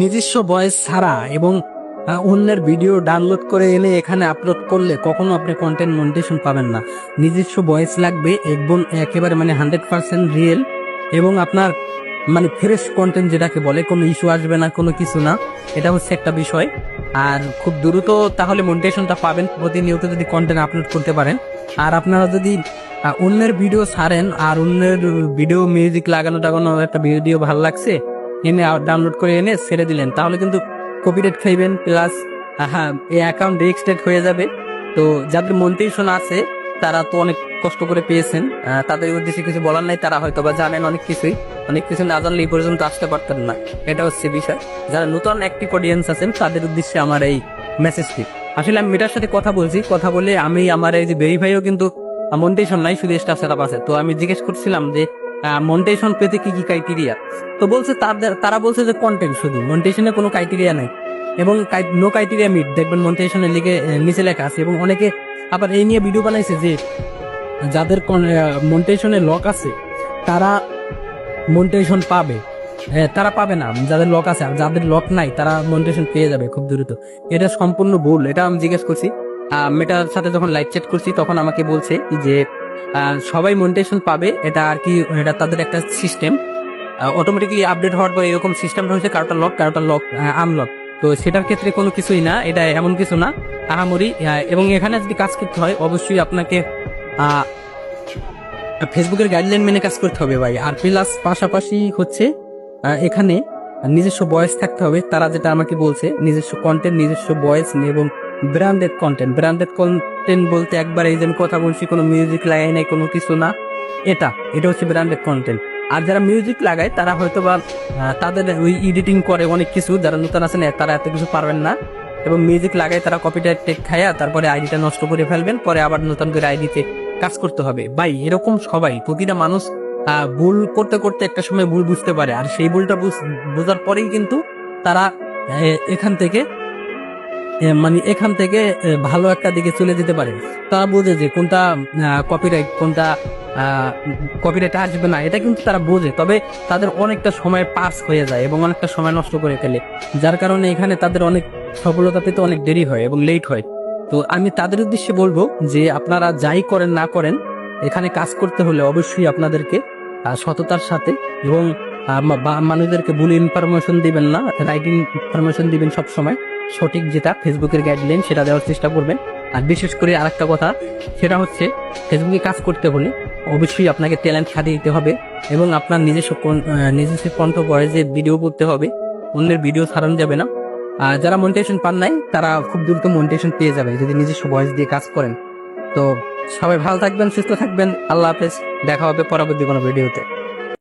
নিজস্ব ভয়েস ছাড়া এবং অন্যের ভিডিও ডাউনলোড করে এনে এখানে আপলোড করলে কখনো আপনি কন্টেন্ট মনিটেশন পাবেন না। নিজস্ব ভয়েস লাগবে একদম একেবারে মানে হান্ড্রেড পার্সেন্ট রিয়েল এবং আপনার মানে ফ্রেশ কন্টেন্ট যেটাকে বলে, কোনো ইস্যু আসবে না, কোনো কিছু না। এটা হচ্ছে একটা বিষয়। আর খুব দ্রুত তাহলে মনিটেশনটা পাবেন, প্রতিনিয়ত যদি কন্টেন্ট আপলোড করতে পারেন। আর আপনারা যদি অন্যের ভিডিও ছাড়েন, আর অন্যের ভিডিও মিউজিক লাগানো টাগানো একটা ভিডিও ভালো লাগছে এনে ডাউনলোড করে এনে ছেড়ে দিলেন। তাহলে কিন্তু কপিরাইট খাইবেন প্লাস হ্যাঁ এই অ্যাকাউন্ট রেজিস্ট্রেড হয়ে যাবে। তো যাদের মন্ত্রী মনিটেশন আছে, তারা তো অনেক কষ্ট করে পেয়েছেন। তাদের উদ্দেশ্যে কিছু বলার নাই, তারা হয়তো বা জানেন অনেক কিছুই। অনেক কিছু না জানলে এই পর্যন্ত আসতে পারতেন না। এটা হচ্ছে বিষয়। যারা নতুন অ্যাক্টিভ অডিয়েন্স আছেন, তাদের উদ্দেশ্যে আমার এই মেসেজটি আসলে আমি মেটার সাথে কথা বলছি। কথা বলে আমি, আমার এই যে ভেরিফাইও কিন্তু মনিটেশন নাই, শুধু স্টাফ সেটআপ আছে। তো আমি জিজ্ঞেস করছিলাম যে মনিটেশন পেতে কি কি ক্রাইটেরিয়া তো বলছে তাদের তারা বলছে যে কন্টেন্ট শুধু। মনিটেশনে কোনো ক্রাইটেরিয়া নাই। এবং নো ক্রাইটেরিয়া মিট দেখবেন মনিটেশনের লিগে আহ, নিচে লেখা আছে। এবং অনেকে আবার এই নিয়ে ভিডিও বানাইছে যে যাদের মনিটেশনে লক আছে তারা মনিটেশন পাবে। হ্যাঁ, তারা পাবে না। যাদের লক আছে। আর যাদের লক নাই তারা মনিটেশন পেয়ে যাবে খুব দ্রুত। এটা সম্পূর্ণ ভুল। এটা আমি জিজ্ঞেস করছি। মেটার সাথে যখন লাইভ চ্যাট করছি তখন আমাকে বলছে যে সবাই মনিটেশন পাবে, এটা আর কি, এটা তাদের একটা সিস্টেম অটোমেটিকলি আপডেট হওয়ার পর এরকম সিস্টেমটা হচ্ছে কারোটা লক কারোটা লক আনলক তো সেটার ক্ষেত্রে কোনো কিছুই না, এটা এমন কিছু না, আহামরি। এবং এখানে যদি কাজ করতে হয়, অবশ্যই আপনাকে ফেসবুকের গাইডলাইন মেনে কাজ করতে হবে ভাই। আর প্লাস পাশাপাশি হচ্ছে এখানে নিজস্ব বয়স থাকতে হবে, তারা যেটা আমাকে বলছে, নিজস্ব কন্টেন্ট নিজস্ব বয়েস এবং ব্র্যান্ডেড কন্টেন্ট ব্র্যান্ডেড কন্টেন্ট বলতে একবার এই যে কথা বলছি, কোনো মিউজিক লাগাই নাই, কোনো কিছু না। এটা এটা হচ্ছে ব্র্যান্ডেড কন্টেন্ট আর যারা মিউজিক লাগায়, তারা হয়তো বা তাদের ওই এডিটিং করে অনেক কিছু, যারা নতুন আছেন তারা এত কিছু পারবেন না। এবং মিউজিক লাগায় তারা কপিটাইট টেক খায়া তারপরে আইডিটা নষ্ট করে ফেলবেন, পরে আবার নতুন করে আইডিতে কাজ করতে হবে। ভাই, এরকম সবাই, প্রতিটা মানুষ ভুল করতে করতে একটা সময় ভুল বুঝতে পারে। আর সেই ভুলটা বুঝ- বোঝার পরেই কিন্তু তারা এখান থেকে মানে এখান থেকে ভালো একটা দিকে চলে যেতে পারে। তারা বোঝে যে কোনটা কপিরাইট কোনটা কপিরাইট আসবে না, এটা কিন্তু তারা বোঝে। তবে তাদের অনেকটা সময় পাস হয়ে যায় এবং অনেকটা সময় নষ্ট করে ফেলে। যার কারণে এখানে তাদের অনেক সফলতা পেতে অনেক দেরি হয় এবং লেট হয়। তো আমি তাদের উদ্দেশ্যে বলব যে আপনারা যাই করেন না করেন, এখানে কাজ করতে হলে অবশ্যই আপনাদেরকে সততার সাথে এবং মানুষদেরকে ভুল ইনফরমেশন দিবেন না রাইট ইনফরমেশন দিবেন সব সময় সঠিক যেটা ফেসবুকের গাইডলাইন সেটা দেওয়ার চেষ্টা করবেন। আর বিশেষ করে আরেকটা কথা, সেটা হচ্ছে ফেসবুকে কাজ করতে হলে অবশ্যই আপনাকে ট্যালেন্ট খাটিয়ে দিতে হবে এবং আপনার নিজস্ব নিজস্ব কণ্ঠ ভয়েসে ভিডিও করতে হবে, অন্যের ভিডিও ছাড়ানো যাবে না। আর যারা মনিটেশন পান নাই, তারা খুব দ্রুত মনিটেশন পেয়ে যাবে, যদি নিজস্ব ভয়েস দিয়ে কাজ করেন। তো সবাই ভালো থাকবেন, সুস্থ থাকবেন, আল্লাহ হাফেজ, দেখা হবে পরবর্তী কোনো ভিডিওতে